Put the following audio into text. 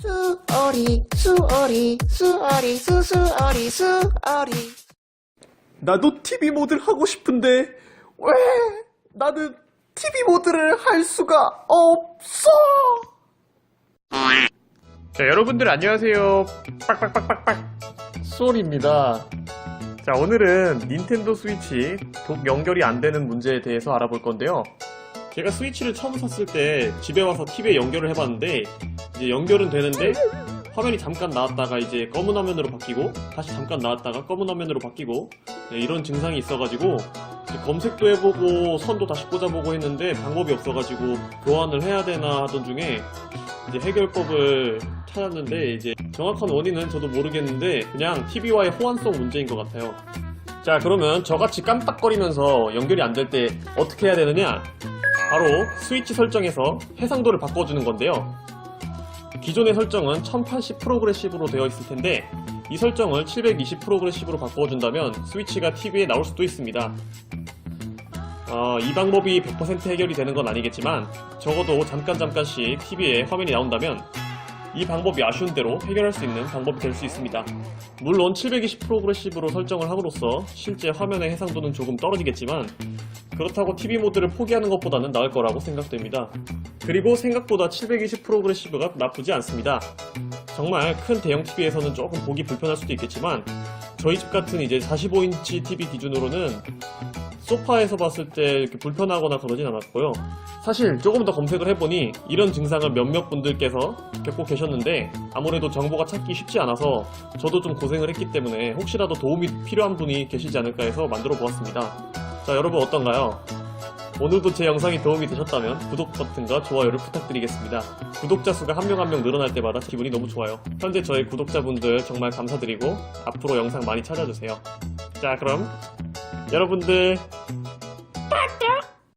수어리 수어리 수어리 수수어리 수어리. 나도 TV 모드를 하고 싶은데 왜 나는 TV 모드를 할 수가 없어? 자 여러분들 안녕하세요. 빡빡빡빡빡. 수월입니다. 자 오늘은 닌텐도 스위치 독 연결이 안 되는 문제에 대해서 알아볼 건데요 제가 스위치를 처음 샀을 때 집에 와서 TV에 연결을 해봤는데 이제 연결은 되는데 화면이 잠깐 나왔다가 이제 검은 화면으로 바뀌고 다시 잠깐 나왔다가 검은 화면으로 바뀌고 네, 이런 증상이 있어가지고 검색도 해보고 선도 다시 꽂아보고 했는데 방법이 없어가지고 교환을 해야 되나 하던 중에 이제 해결법을 찾았는데 이제 정확한 원인은 저도 모르겠는데 그냥 TV와의 호환성 문제인 것 같아요. 자 그러면 저같이 깜빡거리면서 연결이 안 될 때 어떻게 해야 되느냐? 바로 스위치 설정에서 해상도를 바꿔주는 건데요. 기존의 설정은 1080 프로그레시브로 되어 있을 텐데 이 설정을 720 프로그레시브로 바꿔준다면 스위치가 TV에 나올 수도 있습니다. 어, 이 방법이 100% 해결이 되는 건 아니겠지만 적어도 잠깐 잠깐씩 TV에 화면이 나온다면 이 방법이 아쉬운 대로 해결할 수 있는 방법이 될 수 있습니다. 물론 720 프로그레시브로 설정을 함으로써 실제 화면의 해상도는 조금 떨어지겠지만 그렇다고 TV 모드를 포기하는 것보다는 나을 거라고 생각됩니다. 그리고 생각보다 720 프로그레시브가 나쁘지 않습니다. 정말 큰 대형 TV에서는 조금 보기 불편할 수도 있겠지만 저희 집 같은 이제 45인치 TV 기준으로는 소파에서 봤을 때 이렇게 불편하거나 그러진 않았고요. 사실 조금 더 검색을 해보니 이런 증상을 몇몇 분들께서 겪고 계셨는데 아무래도 정보가 찾기 쉽지 않아서 저도 좀 고생을 했기 때문에 혹시라도 도움이 필요한 분이 계시지 않을까 해서 만들어 보았습니다. 자, 여러분 어떤가요? 오늘도 제 영상이 도움이 되셨다면 구독 버튼과 좋아요를 부탁드리겠습니다. 구독자 수가 한 명 한 명 늘어날 때마다 기분이 너무 좋아요. 현재 저희 구독자분들 정말 감사드리고 앞으로 영상 많이 찾아주세요. 자, 그럼 여러분들